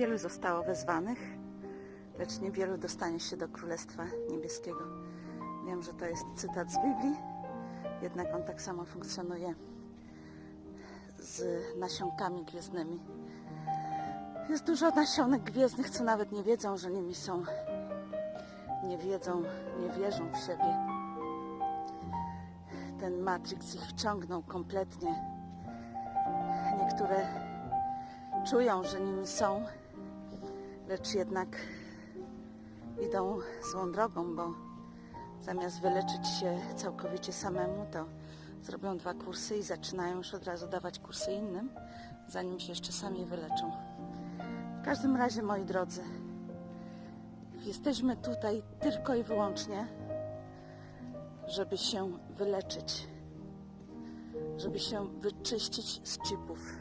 Wielu zostało wezwanych, lecz niewielu dostanie się do Królestwa Niebieskiego. Wiem, że to jest cytat z Biblii, jednak on tak samo funkcjonuje z nasionkami gwiezdnymi. Jest dużo nasionek gwiezdnych, co nawet nie wiedzą, że nimi są. Nie wiedzą, nie wierzą w siebie. Ten Matrix ich wciągnął kompletnie. Niektóre czują, że nimi są, lecz jednak idą złą drogą, bo zamiast wyleczyć się całkowicie samemu, to zrobią dwa kursy i zaczynają już od razu dawać kursy innym, zanim się jeszcze sami wyleczą. W każdym razie, moi drodzy, jesteśmy tutaj tylko i wyłącznie, żeby się wyleczyć, żeby się wyczyścić z chipów.